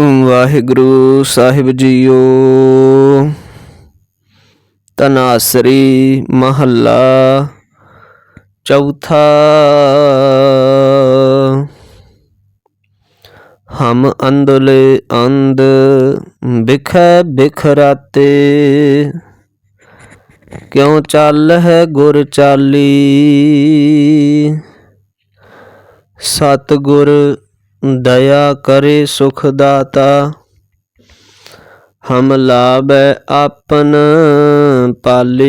ਵਾਹਿਗੁਰੂ ਸਾਹਿਬ JIO. ਤਨਾਸਰੀ ਮਹੱਲਾ ਚੌਥਾ। ਹਮ ਅੰਦਲੇ ਅੰਦ ਬਿਖ ਬਿਖਰਾਤੇ। ਕਿਉ ਚੱਲ ਹੈ ਗੁਰ ਚਾਲੀ? ਸਤ ਗੁਰ ਦਇਆ ਕਰੇ ਸੁਖ ਦਾਤਾ ਹਮ ਲਾਭੈ ਆਪਨ ਪਾਲੀ।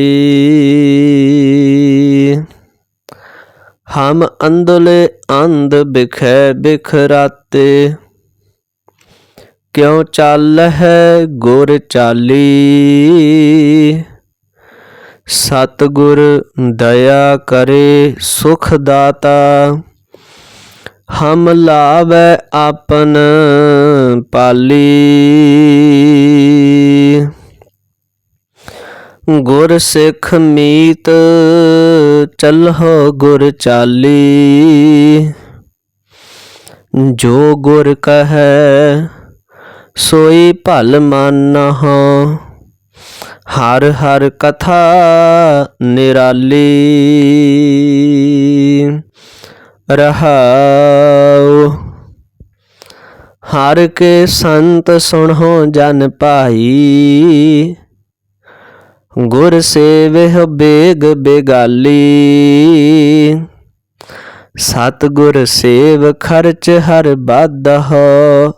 ਹਮ ਅੰਦਲੇ ਅੰਧ ਬਿਖੈ ਬਿਖਰਾਤੇ, ਕਿਉ ਚੱਲ ਹੈ ਗੁਰ ਚਾਲੀ। ਸਤਗੁਰ ਦਇਆ ਕਰੇ ਸੁਖ ਦਾਤਾ ਹਮ ਲਾਵੈ ਆਪਨ ਪਾਲੀ। ਗੁਰ ਸਿੱਖ ਮੀਤ ਚੱਲਹੁ ਗੁਰ ਚਾਲੀ। ਜੋ ਗੁਰ ਕਹੈ ਸੋਈ ਭਲ ਮਾਨਹੁ। ਹਰ ਹਰ ਕਥਾ ਨਿਰਾਲੀ। ਰਹਾਉ। ਹਰ ਕੇ ਸੰਤ ਸੁਣੋ ਜਨ ਭਾਈ। ਗੁਰ ਸੇਵਹਿ ਬੇਗ ਬੇਗਾਲੀ। ਸਤ ਗੁਰ ਸੇਵ ਖਰਚ ਹਰ ਬਾਦਹੁ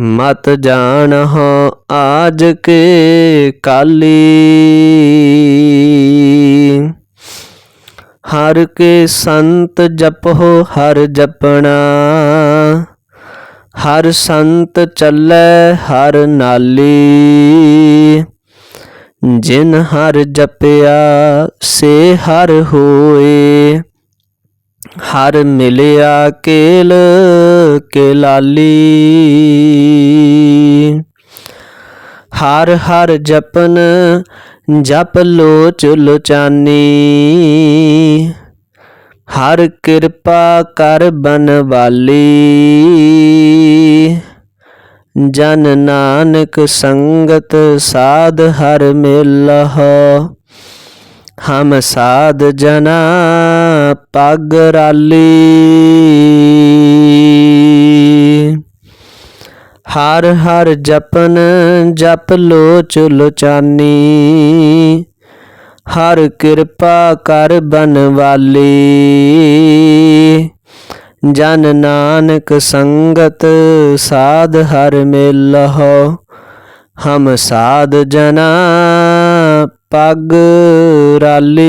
ਮਤ ਜਾਣਹੁ ਆਜ ਕੇ ਕਾਲੀ। ਹਰ ਕੇ ਸੰਤ ਜਪੋ ਹਰ ਜਪਣਾ। ਹਰ ਸੰਤ ਚੱਲੈ, ਹਰ ਨਾਲੀ। ਜਿਨ ਹਰ ਜਪਿਆ, ਸੇ ਹਰ ਹੋਏ। ਹਰ ਮਿਲਿਆ ਕੇਲ ਕੇ ਲਾਲੀ ਹਰ ਹਰ ਜਪਨ ਜਪ ਲੋਚ ਲੋਚਾਨੀ ਹਰ ਕਿਰਪਾ ਕਰ ਬਨਵਾਲੀ। ਜਨ ਨਾਨਕ ਸੰਗਤ ਸਾਧ ਹਰ ਮਿਲਹ। ਹਮ ਸਾਧ ਜਨਾ ਪਗ ਰਾਲੀ। ਹਰ ਹਰ ਜਪਨ, ਜਪ ਲੋਚ ਲੋਚਾਨੀ ਹਰ ਕਿਰਪਾ ਕਰ ਬਨਵਾਲੀ। ਜਨ ਨਾਨਕ ਸੰਗਤ, ਸਾਧ ਹਰ ਮਿਲਹੁ। ਹਮ ਸਾਧ ਜਨਾ, ਪਗ ਰਾਲੀ।